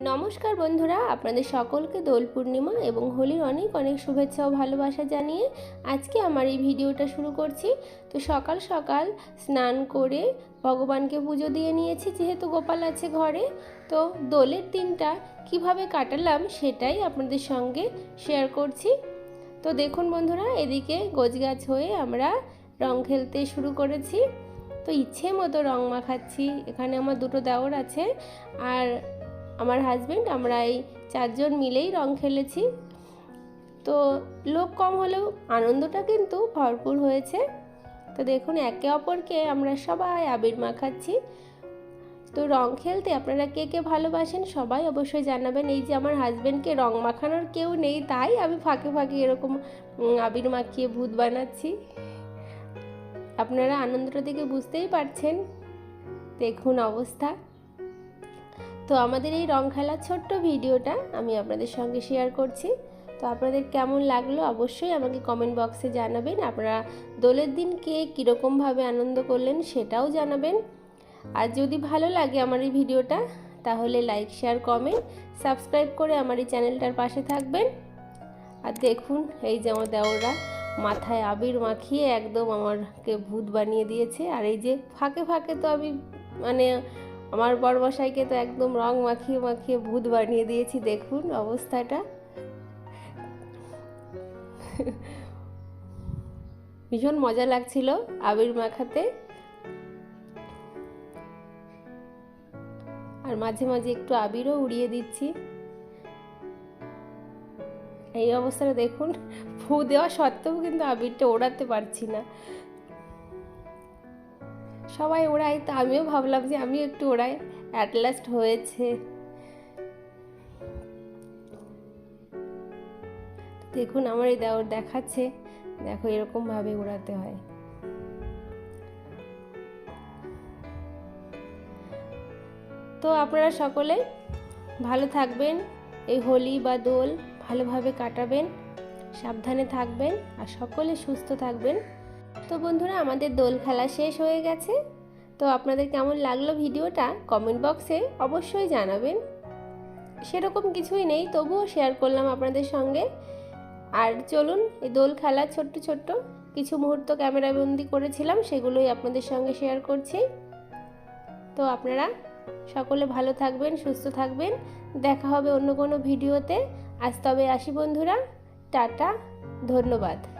নমস্কার বন্ধুরা, আপনাদের সকলকে দোল পূর্ণিমা এবং হোলির অনেক অনেক শুভেচ্ছা ও ভালোবাসা জানিয়ে আজকে আমার এই ভিডিওটা শুরু করছি। তো সকাল সকাল স্নান করে ভগবানকে পুজো দিয়ে নিয়েছি, যেহেতু গোপাল আছে ঘরে। তো দোলের দিনটা কীভাবে কাটালাম সেটাই আপনাদের সঙ্গে শেয়ার করছি। তো দেখুন বন্ধুরা, এদিকে গোছগাছ হয়ে আমরা রং খেলতে শুরু করেছি। তো ইচ্ছে মতো রং মাখাচ্ছি, এখানে আমার দুটো দেওর আছে। আর আমার হাজব্যান্ড আমরা এই চারজন মিলেই রং খেলেছি। তো লোক কম হলেও আনন্দটা কিন্তু ভরপুর হয়েছে। তো দেখুন, একে অপরকে আমরা সবাই আবির মাখাচ্ছি। তো রং খেলতে আপনারা কে কে ভালোবাসেন সবাই অবশ্যই জানাবেন। এই যে আমার হাজব্যান্ডকে রং মাখানোর কেউ নেই, তাই আমি ফাঁকে ফাঁকে এরকম আবির মাখিয়ে ভূত বানাচ্ছি। আপনারা আনন্দটা দেখে বুঝতেই পারছেন। দেখুন অবস্থা। তো আমাদের এই রং খেলার ছোট্ট ভিডিওটা আমি আপনাদের সঙ্গে শেয়ার করছি। তো আপনাদের কেমন লাগল অবশ্যই আমাকে কমেন্ট বক্সে জানাবেন। আপনারা দোলের দিন কে কীরকমভাবে আনন্দ করলেন সেটাও জানাবেন। আর যদি ভালো লাগে আমার এই ভিডিওটা, তাহলে লাইক শেয়ার কমেন্ট সাবস্ক্রাইব করে আমার এই চ্যানেলটার পাশে থাকবেন। আর দেখুন, এই যে আমার দেওরা মাথায় আবির মাখিয়ে একদম আমারকে ভূত বানিয়ে দিয়েছে। আর এই যে ফাঁকে ফাঁকে তো আমি মানে আমার বড়মশাইকে তো একদম রং মাখিয়ে মাখিয়ে ভূত বানিয়ে দিয়েছি, দেখুন অবস্থাটা। ভীষণ মজা লাগছিল আবির মাখাতে আর মাঝে মাঝে একটু আবিরও উড়িয়ে দিচ্ছি। এই অবস্থাটা দেখুন, ফু দেওয়া সত্ত্বেও কিন্তু আবিরটা ওড়াতে পারছি না। সবাই ওড়ায়, তো আমিও ভাবলাম যে আমিও একটু ওড়াই। অ্যাট লাস্ট হয়েছে। দেখুন, আমার এই দেওয়ার দেখাচ্ছে। দেখো এরকমভাবে ওড়াতে হয়। তো আপনারা সকলে ভালো থাকবেন, এই হোলি বা দোল ভালোভাবে কাটাবেন, সাবধানে থাকবেন, আর সকলে সুস্থ থাকবেন। তো বন্ধুরা, আমাদের দোল খেলা শেষ হয়ে গেছে। তো আপনাদের কেমন লাগল ভিডিওটা কমেন্ট বক্সে অবশ্যই জানাবেন। সেরকম কিছুই নেই, তবুও শেয়ার করলাম আপনাদের সঙ্গে। আর চলুন, এই দোল খেলা ছোট্ট ছোট্ট কিছু মুহূর্ত ক্যামেরাবন্দি করেছিলাম, সেগুলোই আপনাদের সঙ্গে শেয়ার করছি। তো আপনারা সকলে ভালো থাকবেন, সুস্থ থাকবেন। দেখা হবে অন্য কোনো ভিডিওতে। আজ তবে আসি বন্ধুরা। টাটা, ধন্যবাদ।